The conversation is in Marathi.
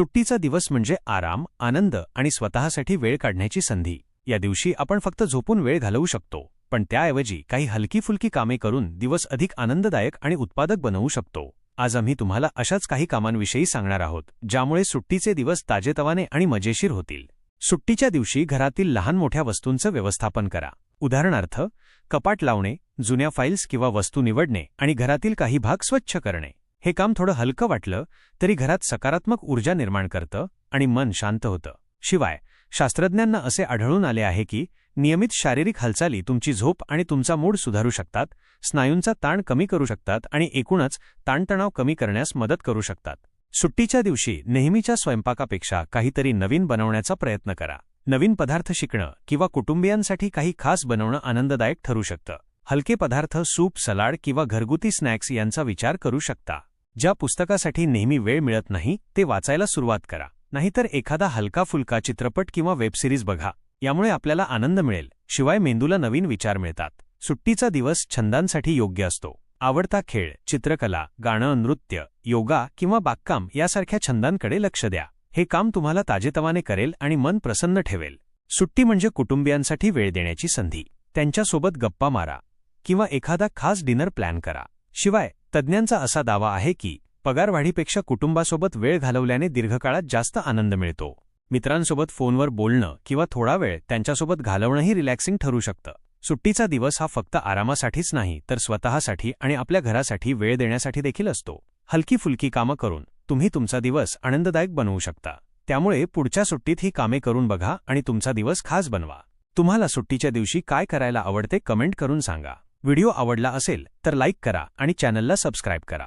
सुट्टीचा दिवस म्हणजे आराम आनंद आणि स्वतःसाठी वेळ काढण्याची संधी. या दिवशी आपण फक्त झोपून वेळ घालवू शकतो पण त्याऐवजी काही हलकी फुलकी कामे करून दिवस अधिक आनंददायक आणि उत्पादक बनवू शकतो. आज आम्ही तुम्हाला अशाच काही कामांविषयी सांगणार आहोत ज्यामुळे सुट्टीचे दिवस ताजेतवाने आणि मजेशीर होतील. सुट्टीच्या दिवशी घरातील लहान मोठ्या वस्तूंचं व्यवस्थापन करा. उदाहरणार्थ कपाट लावणे जुन्या फाईल्स किंवा वस्तू निवडणे आणि घरातील काही भाग स्वच्छ करणे. हे काम थोडं हलकं वाटलं तरी घरात सकारात्मक ऊर्जा निर्माण करतं आणि मन शांत होतं. शिवाय शास्त्रज्ञांना असे आढळून आले आहे की नियमित शारीरिक हालचाली तुमची झोप आणि तुमचा मूड सुधारू शकतात स्नायूंचा ताण कमी करू शकतात आणि एकूणच ताणतणाव कमी करण्यास मदत करू शकतात. सुट्टीच्या दिवशी नेहमीच्या स्वयंपाकापेक्षा काहीतरी नवीन बनवण्याचा प्रयत्न करा. नवीन पदार्थ शिकणं किंवा कुटुंबियांसाठी काही खास बनवणं आनंददायक ठरू शकतं. हलके पदार्थ सूप सलाड किंवा घरगुती स्नॅक्स यांचा विचार करू शकता. ज्या पुस्तकासाठी नेहमी वेळ मिळत नाही ते वाचायला सुरुवात करा. नाहीतर एखादा हलका फुलका चित्रपट किंवा वेबसिरीज बघा. यामुळे आपल्याला आनंद मिळेल. शिवाय मेंदूला नवीन विचार मिळतात. सुट्टीचा दिवस छंदांसाठी योग्य असतो. आवडता खेळ चित्रकला गाणं नृत्य योगा किंवा बागकाम यासारख्या छंदांकडे लक्ष द्या. हे काम तुम्हाला ताजेतवाने करेल आणि मन प्रसन्न ठेवेल. सुट्टी म्हणजे कुटुंबियांसाठी वेळ देण्याची संधी. त्यांच्यासोबत गप्पा मारा किंवा एखादा खास डिनर प्लॅन करा. शिवाय तज्ज्ञांचा असा दावा आहे की पगारवाढीपेक्षा कुटुंबासोबत वेळ घालवल्याने दीर्घकाळात जास्त आनंद मिळतो. मित्रांसोबत फोनवर बोलणं किंवा थोडा वेळ त्यांच्यासोबत घालवणंही रिलॅक्सिंग ठरू शकतं. सुट्टीचा दिवस हा फक्त आरामासाठीच नाही तर स्वतःसाठी आणि आपल्या घरासाठी वेळ देण्यासाठी देखील असतो. हलकी फुलकी कामं करून तुम्ही तुमचा दिवस आनंददायक बनवू शकता. त्यामुळे पुढच्या सुट्टीत ही कामे करून बघा आणि तुमचा दिवस खास बनवा. तुम्हाला सुट्टीच्या दिवशी काय करायला आवडते कमेंट करून सांगा. व्हिडिओ आवडला असेल तर लाईक करा आणि चॅनलला सबस्क्राईब करा.